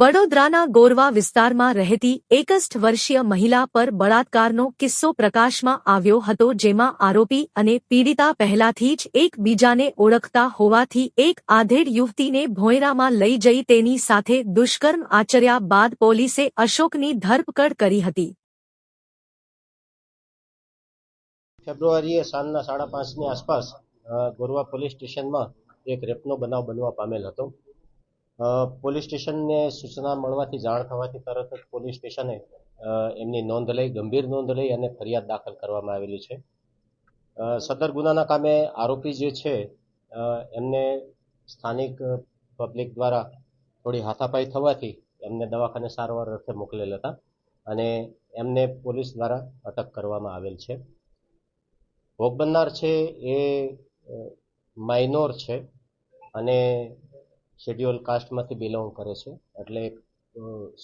વડોદરાના ગોરવા વિસ્તારમાં રહેતી એકસઠ વર્ષીય મહિલા પર બળાત્કારનો કિસ્સો પ્રકાશમાં આવ્યો હતો જેમાં આરોપી અને પીડિતા પહેલાથી જ એકબીજાને ઓળખતા હોવાથી એક આધેડ યુવતીને ભોંયરામાં લઈ જઈ તેની સાથે દુષ્કર્મ આચર્યા બાદ પોલીસે અશોકની ધરપકડ કરી હતી. ફેબ્રુઆરીએ સાંજના સાડા પાંચની આસપાસ ગોરવા પોલીસ સ્ટેશનમાં એક રેપનો બનાવ બનવા પામેલ હતો. પોલીસ સ્ટેશનને સૂચના મળવાથી જાણ થવાથી તરત જ પોલીસ સ્ટેશને એમની નોંધ લઈ, ગંભીર નોંધ લઈ અને ફરિયાદ દાખલ કરવામાં આવેલી છે. સદર ગુનાના કામે આરોપી જે છે એમને સ્થાનિક પબ્લિક દ્વારા થોડી હાથાપાઈ થવાથી એમને દવાખાને સારવાર અર્થે મોકલેલ હતા અને એમને પોલીસ દ્વારા અટક કરવામાં આવેલ છે. ભોગ બનનાર છે એ માઇનોર છે અને શેડ્યુલ કાસ્ટમાંથી બિલોંગ કરે છે. એટલે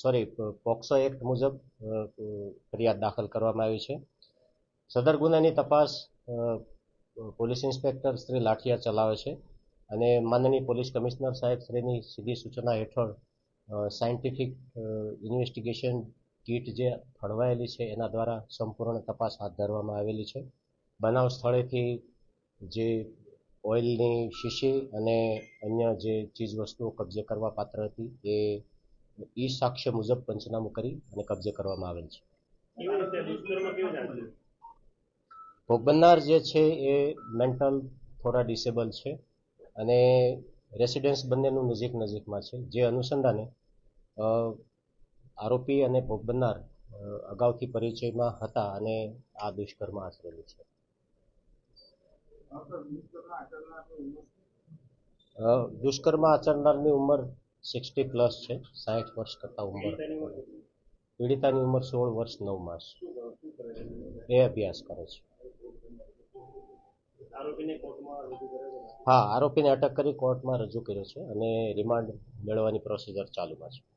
સોરી પોક્સો એક્ટ મુજબ ફરિયાદ દાખલ કરવામાં આવી છે. સદર ગુનાની તપાસ પોલીસ ઇન્સ્પેક્ટર શ્રી લાઠિયા ચલાવે છે અને માનનીય પોલીસ કમિશનર સાહેબ શ્રીની સીધી સૂચના હેઠળ સાયન્ટિફિક ઇન્વેસ્ટિગેશન કીટ જે ફળવાયેલી છે એના દ્વારા સંપૂર્ણ તપાસ હાથ ધરવામાં આવેલી છે. બનાવ સ્થળેથી જે ઓઇલની શીશી અને અન્ય જે ચીજ વસ્તુઓ કબજે કરવા પાત્ર હતી એ ઈ સાક્ષ્ય મુજબ પંચનામું કરી અને કબજે કરવામાં આવેલ છે. ભોગ બનનાર જે છે એ મેન્ટલ થોડા ડિસેબલ છે અને રેસિડેન્સ બંનેનું નજીક નજીકમાં છે. જે અનુસંધાને આરોપી અને ભોગ બનનાર અગાઉથી પરિચયમાં હતા અને આ દુષ્કર્મ આચરેલું છે. દુષ્કર્મ આચરનારની ઉંમર સિક્સટી પ્લસ છે સાઠ વર્ષ કરતાં ઉંમર. પીડિતાની ઉંમર સોળ વર્ષ નવ માસ. એ અભ્યાસ કરે છે. હા, આરોપીને અટક કરી કોર્ટમાં રજૂ કર્યો છે અને રિમાન્ડ મેળવવાની પ્રોસિજર ચાલુમાં છે.